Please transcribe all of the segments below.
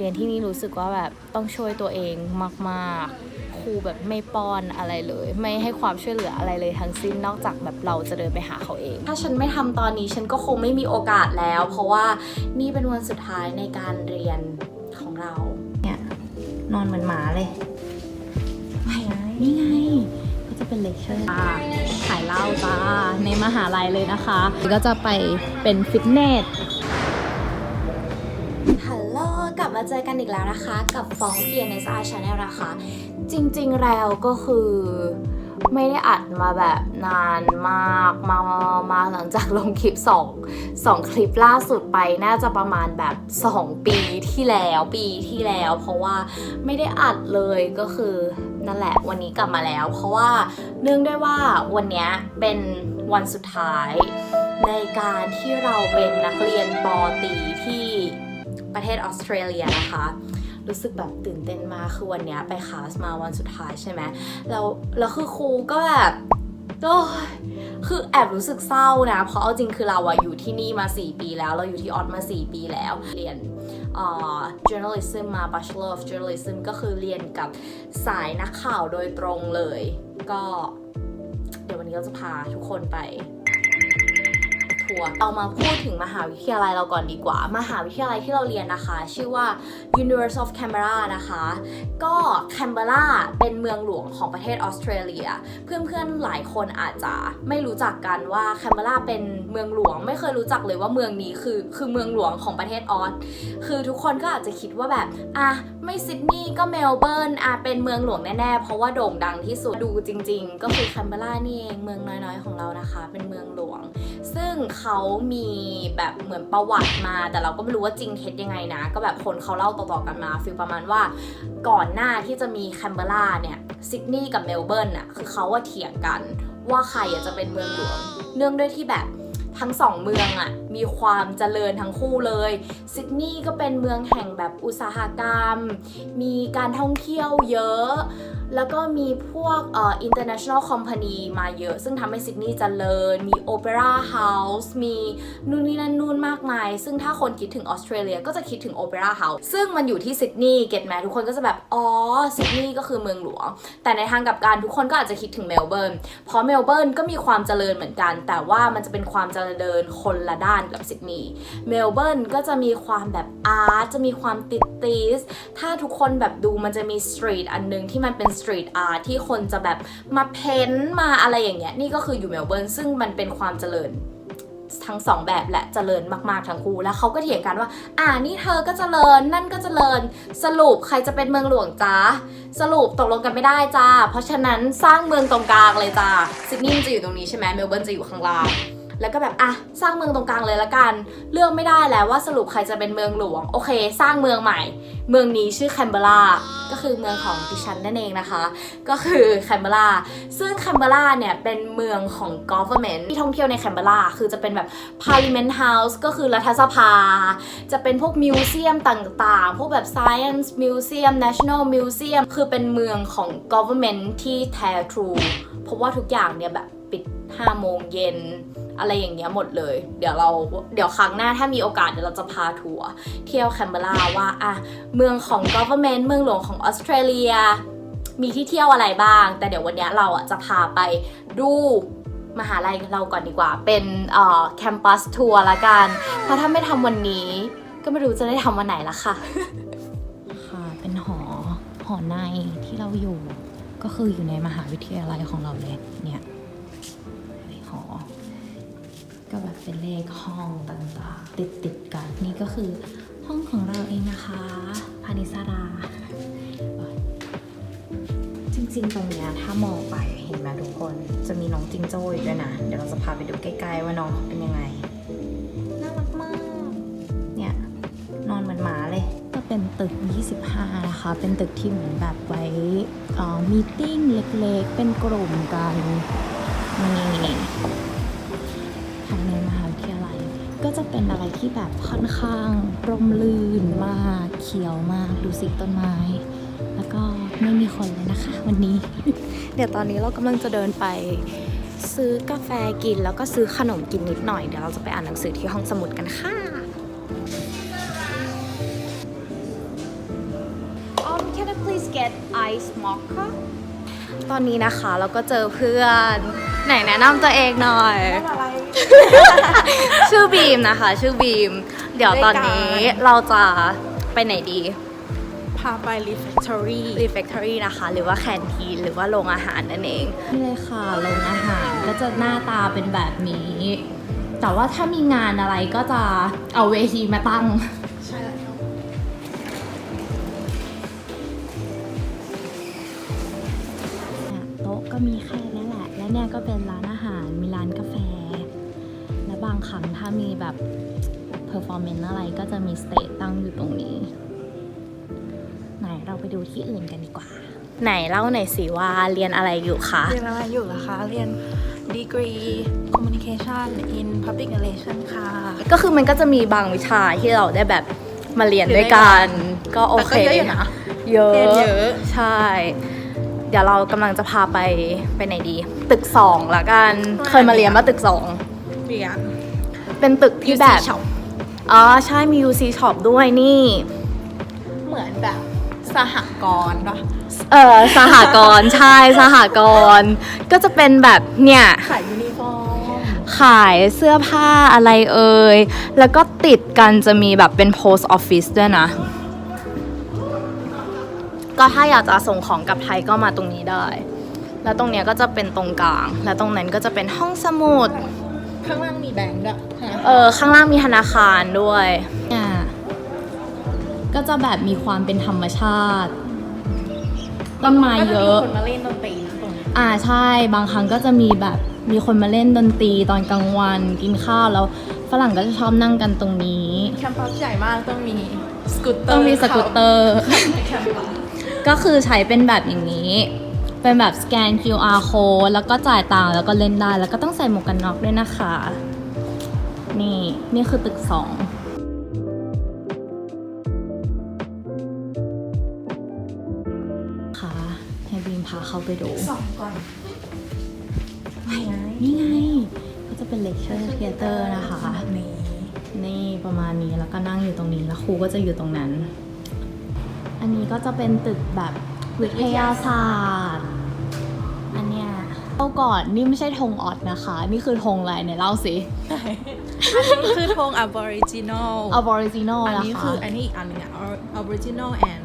เรียนที่นี่รู้สึกว่าแบบต้องช่วยตัวเองมากๆ ครูแบบไม่ป้อนอะไรเลย ไม่ให้ความช่วยเหลืออะไรเลยทั้งสิ้นนอกจากแบบเราจะเดินไปหาเขาเอง ถ้าฉันไม่ทำตอนนี้ฉันก็คงไม่มีโอกาสแล้ว เพราะว่านี่เป็นวันสุดท้ายในการเรียนของเรา เนี่ยนอนเหมือนหมาเลยไม่ไงนี่ไงก็จะเป็นเลคเชอร์ขายเหล้าจ้าในมหาลัยเลยนะคะ ก็จะไปเป็นฟิตเนส เจอกันอีกแล้วนะคะกับฟอง PNSR Channel นลนะคะ จริงๆแล้วก็คือไม่ได้อัดมาแบบนานมากมามาหลังจากลงคลิป2 2คลิปล่าสุดไปน่าจะประมาณแบบ 2 ปีที่แล้วปีที่แล้ว เพราะว่าไม่ได้อัดเลยก็คือนั่นแหละวันนี้กลับมาแล้ว เพราะว่าเนื่องด้วยว่าวันนี้เป็นวันสุดท้ายในการที่เราเป็นนักเรียนปอตีที่ ประเทศออสเตรเลียนะคะรู้สึกแบบตื่นเต้นมากคือวันเนี้ยไปคลาสมาวันสุดท้ายใช่ไหมแล้วแล้วคือครูก็แบบโอ้ยคือแอบรู้สึกเศร้านะ เพราะเอาจริงคือเราอะอยู่ที่นี่มา 4 ปีแล้ว เราอยู่ที่ออสมา 4 ปีแล้ว เรียนเอ่อ journalism มา bachelor of journalism ก็คือเรียนกับสายนักข่าวโดยตรงเลย ก็ เดี๋ยววันนี้เราจะพาทุกคนไป ทัวร์เรามาพูดถึงมหาวิทยาลัยเราก่อนดีกว่า มหาวิทยาลัยที่เราเรียนนะคะ ชื่อว่า University of Canberra นะคะ ก็แคนเบรา เป็นเมืองหลวงของประเทศออสเตรเลีย เพื่อนๆหลายคนอาจจะไม่รู้จักกันว่าแคนเบราเป็นเมืองหลวง ไม่เคยรู้จักเลยว่าเมืองนี้คือคือเมืองหลวงของประเทศออสคือทุกคนก็อาจจะคิดว่าแบบอะไม่ซิดนีย์ก็เมลเบิร์นอะเป็นเมืองหลวงแน่ๆ เพราะว่าโด่งดังที่สุดดูจริง ๆ ก็คือแคนเบรานี่เองเมืองน้อยๆของเรานะคะ เป็นเมืองหลวง ซึ่งเขามีแบบเหมือนประวัติมา แต่เราก็ไม่รู้ว่าจริงเท็จยังไงนะ ก็แบบคนเขาเล่าต่อๆกันมาฟีลประมาณว่าก่อนหน้าที่จะมีแคนเบราเนี่ยซิดนีย์กับเมลเบิร์นอะคือเขาว่าเถียงกันว่าใครอะจะเป็นเมืองหลวง เนื่องด้วยที่แบบ ทั้งสองเมืองอะมีความเจริญทั้งคู่เลย ซิดนีย์ก็เป็นเมืองแห่งแบบอุตสาหกรรม มีการท่องเที่ยวเยอะ แล้วก็มีพวกเอ่อ international company มาเยอะ ซึ่งทำให้ซิดนีย์เจริญ มี opera house มีนู่นนี่นั่นนู่นมากมาย ซึ่งถ้าคนคิดถึงออสเตรเลียก็จะคิดถึง opera house ซึ่งมันอยู่ที่ซิดนีย์เก็ตไหมทุกคนก็จะแบบ อ๋อ ซิดนีย์ก็คือเมืองหลวง แต่ในทางกลับกันทุกคนก็อาจจะคิดถึงเมลเบิร์น เพราะเมลเบิร์นก็มีความเจริญเหมือนกัน แต่ว่ามันจะเป็นความเจริญคนละด้านกับซิดนีย์เมลเบิร์นก็จะมีความแบบอาร์ตจะมีความติดติสถ้าทุกคนแบบดูมันจะมีสตรีทอันหนึงที่มันเป็นสตรีทอาร์ตที่คนจะแบบมาเพ้นท์มาอะไรอย่างเงี้ยนี่ก็คืออยู่เมลเบิร์นซึ่งมันเป็นความเจริญทั้งสองแบบแหละเจริญมาก ๆ ทั้งคู่ แล้วเขาก็เถียงกันว่า อ่านี่เธอก็เจริญ นั่นก็เจริญ สรุปใครจะเป็นเมืองหลวงจ้า สรุปตกลงกันไม่ได้จ้า เพราะฉะนั้นสร้างเมืองตรงกลางเลยจ้า ซิดนีย์จะอยู่ตรงนี้ใช่ไหมเมลเบิร์นจะอยู่ข้างล่าง แล้วก็แบบอะสร้างเมืองตรงกลางเลยละกัน เลือกไม่ได้แล้วว่าสรุปใครจะเป็นเมืองหลวง โอเค สร้างเมืองใหม่ เมืองนี้ชื่อแคนเบราก็คือเมืองของดิฉันนั่นเองนะคะ ก็คือแคนเบราซึ่งแคนเบราเนี่ยเป็นเมืองของ government ที่ท่องเที่ยวในแคนเบราคือจะเป็นแบบ parliament house ก็คือรัฐสภา จะเป็นพวกมิวเซียมต่างๆ พวกแบบ science museum national museum คือเป็นเมืองของ government ที่แท้ทรูเพราะว่าทุกอย่างเนี่ยแบบ ปิด5โมงเย็นอะไรอย่างเงี้ยหมดเลย เดี๋ยวเราเดี๋ยวครั้งหน้าถ้ามีโอกาสเดี๋ยวเราจะพาทัวร์เที่ยวแคนเบราว่าอะเมืองของ government เมืองหลวงของออสเตรเลีย มีที่เที่ยวอะไรบ้าง แต่เดี๋ยววันเนี้ยเราอะจะพาไปดูมหาลัยเราก่อนดีกว่า เป็นเอ่อแคมปัสทัวร์ละกัน เพราะถ้าไม่ทำวันนี้ ก็ไม่รู้จะได้ทำวันไหนละค่ะ ค่ะเป็นหอหอในที่เราอยู่ ก็คืออยู่ในมหาวิทยาลัยของเราเลยเนี่ย ก็แบบเป็นเลขห้องต่างๆ ติดติดๆกัน นี่ก็คือห้องของเราเองนะคะพานิสราจริงๆ ตรงเนี้ยถ้ามองไปเห็นไหมทุกคนจะมีน้องจิงโจ้อยู่ด้วยนะ เดี๋ยวเราจะพาไปดูใกล้ๆว่าน้องเขาเป็นยังไง น่ารักมาก เนี่ยนอนเหมือนหมาเลย ก็เป็นตึก 25 นะคะ เป็นตึกที่เหมือนแบบไว้เอ่อมีติ้งเล็กๆ เป็นกลุ่มกันนี่ ภายในมหาวิทยาลัย ก็จะเป็นอะไรที่แบบค่อนข้างร่มรื่นมากเขียวมากดูสิต้นไม้ แล้วก็ไม่มีคนเลยนะคะ วันนี้ เดี๋ยวตอนนี้เรากำลังจะเดินไปซื้อกาแฟกินแล้วก็ซื้อขนมกินนิดหน่อยเดี๋ยวเราจะไปอ่านหนังสือที่ห้องสมุดกันค่ะ um can I please get ice mocha ตอนนี้นะคะเราก็เจอเพื่อน ไหนแนะนำตัวเองหน่อยอะไร ชื่อบีมนะคะ ชื่อบีม เดี๋ยวตอนนี้เราจะไปไหนดี พาไป refectory refectory นะคะ หรือว่าแคนทีนหรือว่าโรงอาหารนั่นเองนี่เลยค่ะโรงอาหารก็จะหน้าตาเป็นแบบนี้ แต่ว่าถ้ามีงานอะไรก็จะเอาเวทีมาตั้งใช่แล้วเนี่ยโต๊ะก็มีแค่นี้แหละ และเนี่ยก็เป็นร้านอาหารมีร้านกาแฟและบาง ครั้งถ้ามีแบบเพอร์ฟอร์แมนซ์อะไรก็จะมีสเตจตั้งอยู่ตรงนี้ ไหนเราไปดูที่อื่นกันดีกว่า ไหนเล่าหน่อยสิว่าเรียนอะไรอยู่คะเรียนอะไรอยู่ล่ะคะ เรียน degree communication in public relation ค่ะ ก็คือมันก็จะมีบางวิชาที่เราได้แบบมาเรียนด้วยกันก็โอเคแต่ก็เยอะอยู่นะเยอะเรียนเยอะใช่ เดี๋ยวเรากำลังจะพาไปไปไหนดี ตึกสองละกัน เคยมาเรียนมาตึกสองเรียน เป็นตึกที่แบบ UC Shop อ๋อใช่มี UC Shop ด้วยนี่ เหมือนแบบสหกรณ์ปะเออสหกรณ์ ใช่สหกรณ์ก็จะเป็นแบบเนี่ย ขายยูนิฟอร์ม ขายเสื้อผ้าอะไรเอ่ย แล้วก็ติดกันจะมีแบบเป็น post office ด้วยนะ ก็ถ้าอยากจะส่งของกลับไทยก็มาตรงนี้ได้ แล้วตรงเนี้ยก็จะเป็นตรงกลาง แล้วตรงนั้นก็จะเป็นห้องสมุด ข้างล่างมีแบงค์ด้วยฮะเออข้างล่างมีธนาคารด้วยเนี่ยก็จะแบบมีความเป็นธรรมชาติ ต้นไม้เยอะ ก็จมีคนมาเล่นดนตรีนะตรงนี้อ่าใช่บางครั้งก็จะมีแบบมีคนมาเล่นดนตรีตอนกลางวันกินข้าวแล้วฝรั่งก็จะชอบนั่งกันตรงนี้แคมปัสใหญ่มากต้องมีสกูตเตอร์ต้องมีสกูตเตอร์แคมปัสก็คือใช้เป็นแบบอย่างนี้ เป็นแบบสแกน QR code แล้วก็จ่ายตังค์แล้วก็เล่นได้ แล้วก็ต้องใส่หมวกกันน็อกด้วยนะคะ นี่ นี่คือตึกสองค่ะให้บีมพาเข้าไปดู สองก่อน นี่ไง ก็จะเป็น lecture theater นะคะ นี่ นี่ประมาณนี้แล้วก็นั่งอยู่ตรงนี้แล้วครูก็จะอยู่ตรงนั้น อันนี้ก็จะเป็นตึกแบบวิทยาศาสตร์อันเนี้ย เล่าก่อนนี่ไม่ใช่ธงออดนะคะ นี่คือธงอะไรเนี่ยเล่าสิอันนี้คือธง aboriginal Aboriginal อันนะนี้คะคืออันนี้อีกอันหนึงอะ aboriginal and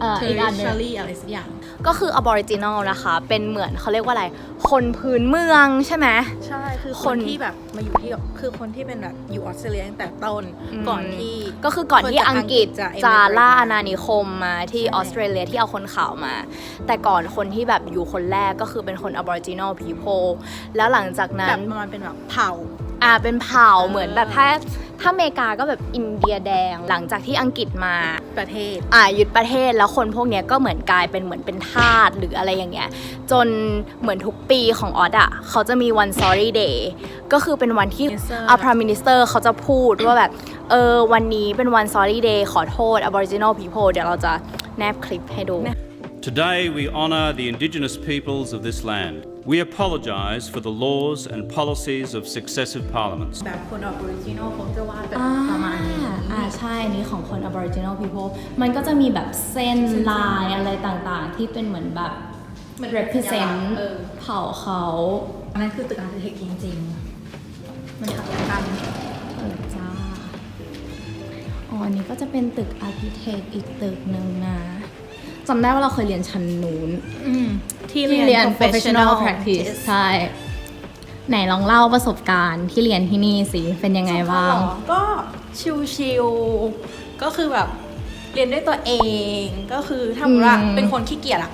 เอ่ออีกอันหนึง tertiary อะไรสักอย่าง ก็คือ Aboriginal นะคะ เป็นเหมือนเขาเรียกว่าอะไร คนพื้นเมืองใช่ไหม ใช่คือคคนนที่แบบมาอยู่ที่คือคนที่เป็นแบบอยู่ออสเตรเลียตั้งแต่ต้นอืมก่อนที่ ก็คือก่อนที่คนจากอังกฤษอังกฤษจะจะ emigrate ล่ามาอาณานิคมมาที่ใช่ ออสเตรเลียที่เอาคนขาวมา แต่ก่อนคนที่แบบอยู่คนแรกก็คือเป็นคน Aboriginal people แล้วหลังจากนั้แบนบประมาณเป็นแบบเผ่า อ่าเป็นเผ่าเออเหมือนแบบถ้าถ้าอเมริกาก็แบบอินเดียแดงหลังจากที่อังกฤษมาประเทศ อ่ายึดประเทศแล้วคนพวกเนี้ยก็เหมือนกลายเป็นเหมือนเป็นทาสหรืออะไรอย่างเงี้ยจนเหมือนทุกปีของออสอะเขาจะมีวัน sorry day ก็คือเป็นวันที่ Minister อ่า prime minister เขาจะพูดว่าแบบเออวันนี้เป็นวัน sorry day ขอโทษ aboriginal people เดี๋ยวเราจะแนบคลิปให้ดู Today we honour the Indigenous peoples of this land. We apologise for the laws and policies of successive parliaments. แบบคน aboriginal เขาจะวาดแบบอ่าประมาณนี้ อ่าใช่ อันนี้ของคน aboriginal people มันก็จะมีแบบเส้นลายอะไรต่างๆ ที่เป็นเหมือนแบบเหมือน represent เออ เผ่าเขาอันนั้นคือตึกอาร์ติเทคจริงๆ มันขัดกันเออจ้า อ๋อ อันนี้ก็จะเป็นตึก architect อีกตึกหนึ่งนะ จำได้ว่าเราเคยเรียนชั้นนู้นที่ที่เรียน professional practice ใช่ ไหนลองเล่าประสบการณ์ที่เรียนที่นี่สิเป็นยังไงบ้าง ก็ชิวๆก็คือแบบเรียนด้วยตัวเองก็คือถ้าสมมติว่าอืม เป็นคนขี้เกียจอะ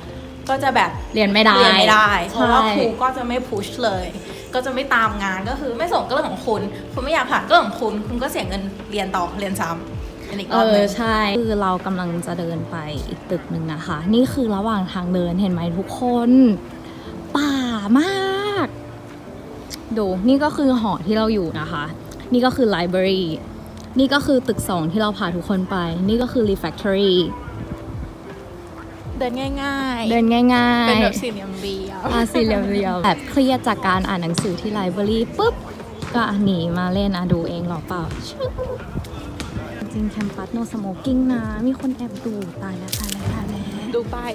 ก็จะแบบ เรียนไม่ได้เรียนไม่ได้เพราะว่าใช่ครูก็จะไม่พุชเลย ก็จะไม่ตามงานก็คือไม่ส่งก็เรื่องของคุณ คุณไม่อยากผ่านก็เรื่องของคุณ คุณก็เสียเงินเรียนต่อเรียนซ้ำ เป็นอีกรเออบหอนึงใช่คือเรากำลังจะเดินไปอีกตึกหนึ่งนะคะ นี่คือระหว่างทางเดินเห็นไหมทุกคน ป่ามาก ดูนี่ก็คือหอที่เราอยู่นะคะ นี่ก็คือไลบรารีนี่ก็คือตึกสองที่เราพาทุกคนไป นี่ก็คือ refactory เดินง่ายๆ เดินง่ายๆ เป็นแบบสี่เหลี่ยมเรียวอาสี่เหลี่ยมๆแบบเครียดจากการอ่านหนังสือที่ไลบรารีปุ๊บ ก็หนีมาเล่นอะดูเองหรอเปล่าชึ้งจ ริงๆแคมปัสโนสโมกิ้งนะ มีคนแอบดูตายแล้วตายแล้วตายแล้วดูป้าย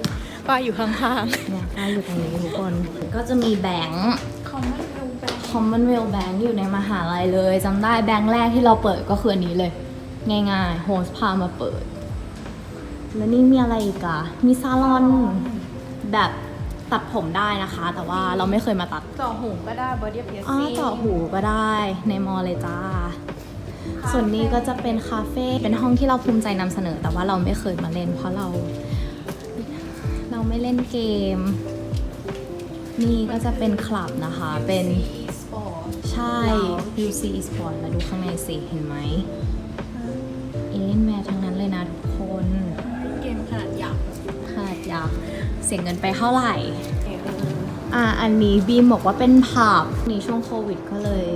ป้ายอยู่ข้างเนี่ยป้ายอยู่ตรงนี้ทุกคน ก็จะมีแบงค์ๆ Commonwealth Bank Commonwealth Bank อยู่ในมหาลัยเลยจำได้แบงค์แรกที่เราเปิดก็คืออันนี้เลย ง่ายๆโฮสพามาเปิด แล้วนี่มีอะไรอีกอะมีซาลอนแบบตัดผมได้นะคะ แต่ว่าเราไม่เคยมาตัดเจาะหูก็ได้ body piercing อ๋อเจาะหูก็ได้ในมอเลยจ้า ส่วนนี้ก็จะเป็นคาเฟ่เป็นห้องที่เราภูมิใจนำเสนอ แต่ว่าเราไม่เคยมาเล่น เพราะเรา เราไม่เล่นเกม นี่ก็จะเป็นคลับนะคะ เป็น Sport ใช่ UC Sport มาดูข้างในสิ เห็นไหมเอเล่นแมททั้งนั้นเลยนะทุกคนเกมขนาดยักษ์ขนาดยักษ์เสียเงินไปเท่าไหร่อ่าอันนี้บีมบอกว่าเป็นผับนี่ช่วงโควิดก็เลย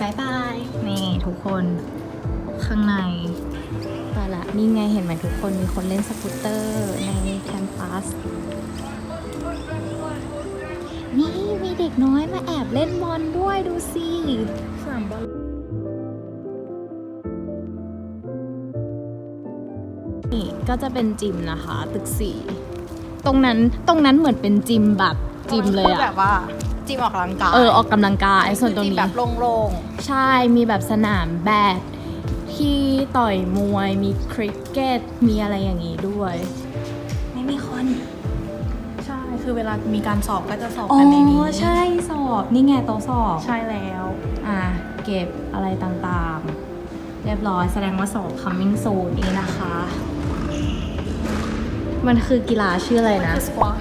บายบาย นี่ทุกคน ข้างในไปละนี่ไงเห็นไหมทุกคนมีคนเล่นสกูตเตอร์ในแคมปัสนี่มีเด็กน้อยมาแอบเล่นบอลด้วยดูสิสนามบอลนี่ก็จะเป็นจิมนะคะ ตึกสี่ตรงนั้นตรงนั้นเหมือนเป็นจิมแบบจิมเลยแบอะบว่าจิมออกกำลังกายเออออกกำลังกายส่วนตรงจิมนี้แบบโล่งใช่มีแบบสนามแบด ที่ต่อยมวยมีคริกเก็ตมีอะไรอย่างนี้ด้วย ไม่มีคนๆใช่คือเวลามีการสอบก็จะสอบอ๋อกันในนี้ใช่สอบนี่ไงโต๊ะสอบ ใช่แล้ว อะเก็บอะไรต่างๆ เรียบร้อยแสดงว่าสอบ coming soon นี้นะคะ มันคือกีฬาชื่ออะไรนะ คือสควอช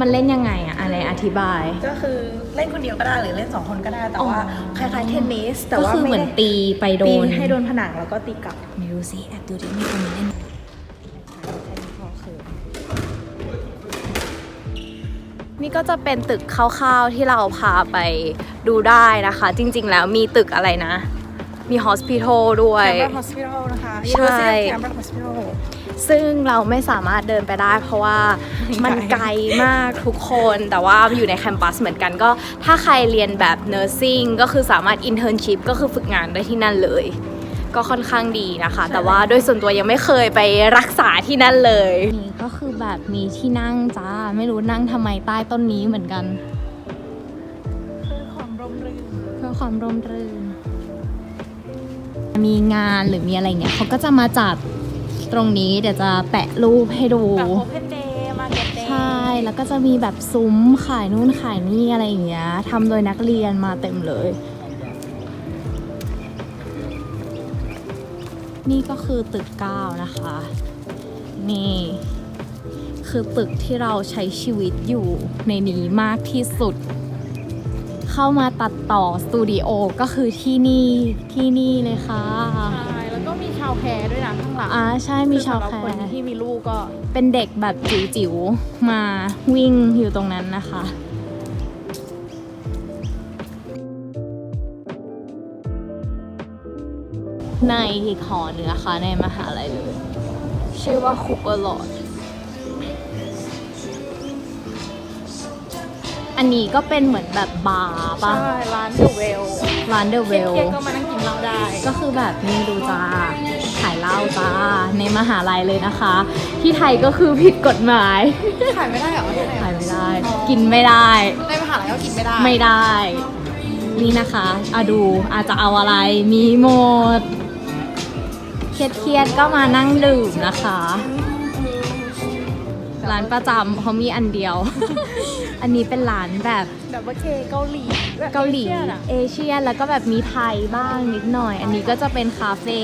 มันเล่นยังไงอะอะไรอธิบาย ก็คือ เล่นคนเดียวก็ได้หรือเล่นสองคนก็ได้แต่ว่าอ๋อคล้ายๆเทนนิสแต่ก็ว่าคือเหมือนไได้ตีไปโดปีนนให้โดนผนังแล้วก็ตีกลับไม่รู้สิแอบดูที่มีคนมาเล่น นี่ก็จะเป็นตึกคร่าวๆที่เราพาไปดูได้นะคะ จริงๆแล้วมีตึกอะไรนะ มีฮอสพิทอลด้วย แคมเบอร์ Hospital นะคะใช่แคมเบอร์ Hospital ซึ่งเราไม่สามารถเดินไปได้ เพราะว่ามันไกลมากทุกคนแต่ว่าอยู่ในแคมปัสเหมือนกันก็ ถ้าใครเรียนแบบ nursing ก็คือสามารถ internship ก็คือฝึกงานได้ที่นั่นเลย ก็ค่อนข้างดีนะคะ แต่ว่าโดยส่วนตัวยังไม่เคยไปรักษาที่นั่นเลย นี่ก็คือแบบมีที่นั่งจ้า ไม่รู้นั่งทำไมใต้ต้นนี้เหมือนกันคือความร่มรื่นเพื่อความร่มรื่นมีงานหรือมีอะไรเงี้ยเขาก็จะมาจัด ตรงนี้เดี๋ยวจะแปะรูปให้ดู แบบ Open Day Market Day ใช่ แล้วก็จะมีแบบซุ้มขายนู่นขายนี่อะไรอย่างเงี้ยทำโดยนักเรียนมาเต็มเลย นี่ก็คือตึกเก้านะคะ นี่ คือตึกที่เราใช้ชีวิตอยู่ในนี้มากที่สุด เข้ามาตัดต่อสตูดิโอก็คือที่นี่ที่นี่เลยค่ะใช่ แล้วก็มีชาวแคร์ด้วยนะข้างหลังอ่าใช่มีชาวคือแคสำหรับคนร์ที่มีลูกก็ เป็นเด็กแบบจิ๋วๆ มาวิ่งอยู่ตรงนั้นนะคะในอีกหอหนึ่งนะคะในมหาลัยเลย ชื่อว่าคูเปอร์ลอดอันนี้ก็เป็นเหมือนแบบบาร์ป่ะใช่ร้าน The Well ร้านเดอะเวลเที่ยงๆก็มานั่งกินเหล้าได้ ก็คือแบบนี่ดูจ้าขาย เหล้าจ้าในมหาลัยเลยนะคะ ที่ไทยก็คือผิดกฎหมายขายไม่ได้เหรอที่ไหนขายไม่ได้ กินไม่ได้ ในมหาลัยก็กินไม่ได้ ไม่ได้ นี่นะคะอะดูอาจจะเอาอะไรมีหมดเครียดๆก็มานั่งดื่มนะคะ ร้านประจำเพราะมีอันเดียว อันนี้เป็นร้านแบบแบบว่าเคเกาหลีแบบเกาหลีอชียนอะเอเชียแล้วก็แบบมีไทยบ้างนิดหน่อย อันนี้ก็จะเป็นคาเฟ่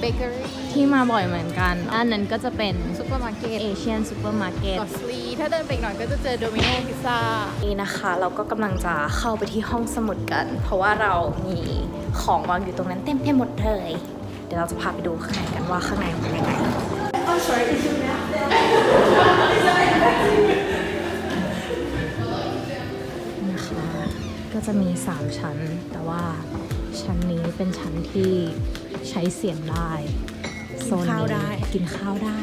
เบเกอรี่ที่มาบ่อยเหมือนกันอันนั้นก็จะเป็นซุปเปอร์มาร์เก็ตเอเชียนซูเปอร์มาร์เก็ตกอสลีถ้าเดินไปอีกหน่อยก็จะเจอโดมิโนพิซซ่านี่นะคะเราก็กำลังจะเข้าไปที่ห้องสมุดกัน เพราะว่าเรามีของวางอยู่ตรงนั้นเต็มไปหมดเลย เดี๋ยวเราจะพาไปดูข้างในกันว่าข้างในเป็นยังไง นะคะก็จะมี 3 ชั้น แต่ว่าชั้นนี้เป็นชั้นที่ ใช้เสียงได้โซนกินข้าวได้ กินข้าวได้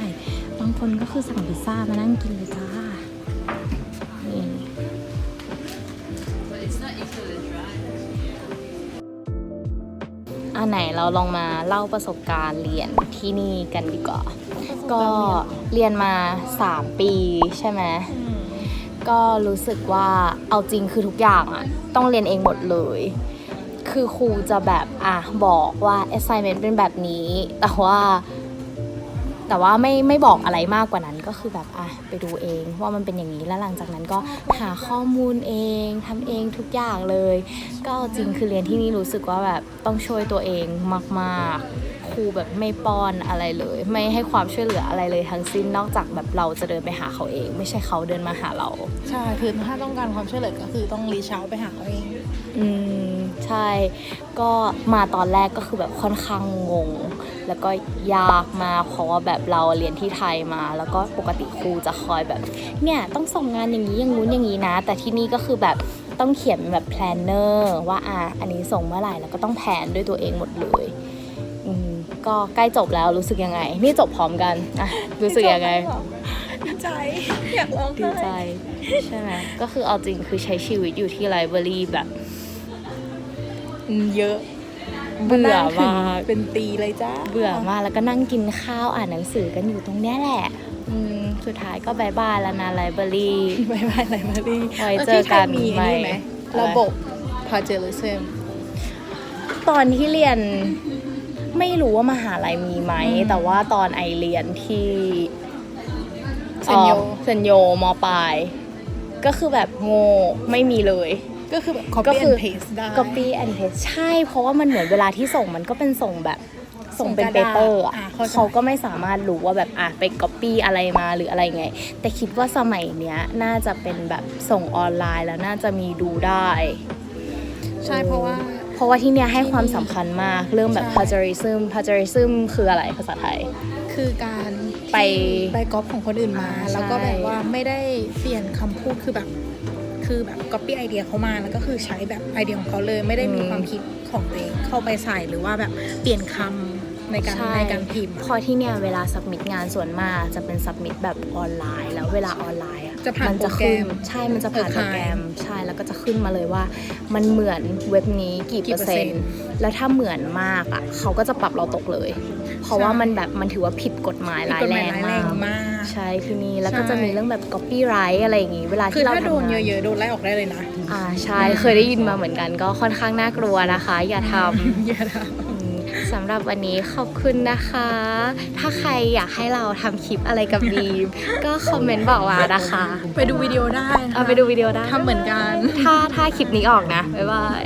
บางคนก็คือสั่งพิซซ่ามานั่งกินเลยจ้านี่อันไหนเราลองมาเล่าประสบการณ์เรียนที่นี่กันดีกว่าประสบก็เรียนมา 3 ปีใช่ไหม ก็รู้สึกว่าเอาจริงคือทุกอย่างอะต้องเรียนเองหมดเลย คือครูจะแบบอะบอกว่า assignment เป็นแบบนี้ แต่ว่าแต่ว่าไม่ไม่บอกอะไรมากกว่านั้นก็คือแบบอะไปดูเองว่ามันเป็นอย่างนี้แล้วหลังจากนั้นก็หาข้อมูลเองทำเองทุกอย่างเลย ก็จริงคือเรียนที่นี่รู้สึกว่าแบบต้องช่วยตัวเองมาก ๆ รูแบบไม่ป้อนอะไรเลย ไม่ให้ความช่วยเหลืออะไรเลยทั้งสิ้นนอกจากแบบเราจะเดินไปหาเขาเอง ไม่ใช่เขาเดินมาหาเรา ใช่คือถ้าต้องการความช่วยเหลือก็คือต้องรีเชาไปหาเขาเองอืมใช่ ก็มาตอนแรกก็คือแบบค่อนข้างงง แล้วก็ยากมากเพราะว่าแบบเราเรียนที่ไทยมา แล้วก็ปกติครูจะคอยแบบ เนี่ยต้องส่งงานอย่างนี้อย่างงู้นอย่างนี้นะ แต่ที่นี่ก็คือแบบต้องเขียนเป็นแบบแพลนเนอร์ว่าอะอันนี้ส่งเมื่อไหร่แล้วก็ต้องแผนด้วยตัวเองหมดเลยอืม ก็ใกล้จบแล้วรู้สึกยังไง นี่จบพร้อมกันอะรู้สึกยังไง ดีใจ อยากร้องดีไห้ใจ ใช่ไหมก็คือเอาจริงคือใช้ชีวิตอยู่ที่ไลบรารีแบบอืมเยอะ เบื่อมาก เป็นปีเลยจ้าเบื่อมากแล้วก็นั่งกินข้าวอ่านหนังสือกันอยู่ตรงเนี้ยแหละอืมสุดท้ายก็บายบายแล้วนะไลบรารี บายบายไลบรารีไว้เจอกันมีใหม่อันนี้ไหมอะไรระบบพาเจลิซึมตอนที่เรียน ไม่รู้ว่ามหาลัยมีไหมอืมแต่ว่าตอนไอเรียนที่เซนโยอ่อเซนโยมปลาย ก็คือแบบโง่ไม่มีเลย ก็คือแบบก็ copy คือ and paste ได้ copy and paste ใช่ เพราะว่ามันเหมือนเวลาที่ส่งมันก็เป็นส่งแบบส่งเป็นส่งกเประดาษเปอร์อะอะเข้าใจเขาก็ไม่สามารถรู้ว่าแบบอะไป copy อะไรมาหรืออะไรไง แต่คิดว่าสมัยเนี้ยน่าจะเป็นแบบส่งออนไลน์แล้วน่าจะมีดูได้ ใช่เพราะว่า เพราะว่าที่เนี่ยให้ความสำคัญมากเรื่องแบบ ใช่ plagiarism plagiarism คืออะไรภาษาไทย คือการไป ไปก๊อปของคนอื่นมา อ่าแล้วก็ใช่ แบบว่าไม่ได้เปลี่ยนคำพูดคือแบบ คือแบบก๊อปปี้ไอเดียเขามาแล้วก็คือใช้แบบไอเดียของเขาเลย ไม่ได้มีความคิดของตัวเองเข้าไปใส่หรือว่าแบบเปลี่ยนคำในการใช่ในการพิมพ์พอที่เนี่ยเวลาสับมิดงานส่วนมากจะเป็นสับมิดแบบออนไลน์ แล้วเวลาออนไลน์อะ จะผ่านมัจะโปรแกรขึ้นมใช่มันจะผ่านเออโปรแกรมใช่แล้วก็จะขึ้นมาเลยว่า มันเหมือนเว็บนี้กี่กี่เปอร์เปอร์เซ็เซ็นนต์ต์แล้วถ้าเหมือนมากอะเขาก็จะปรับเราตกเลย เพราะว่ามันแบบมันถือว่าผิดกฎหมายร้ายกฎหแรมายงร้ายแรมากงมากใช่ที่นี่แล้วก็ใช่จะมีเรื่องแบบ copyright อะไรอย่างงี้เวลาคือที่เราถ้าโดนทำงานเยอะๆโดนไล่ออกได้เลยนะอ่าใช่เคยได้ยินมาเหมือนกันก็ค่อนข้างน่ากลัวนะคะ อย่าทำอย่าทอืม สำหรับวันนี้ขอบคุณนะคะ ถ้าใครอยากให้เราทำคลิปอะไรกับบีม ก็คอมเมนต์บอกมานะคะำไปดูวิดีโอได้นะคะเอาไปดูวิดีโอได้ทำเหมือนกัน ถ้าถ้าคลิปนี้ออกนะ บ๊ายบาย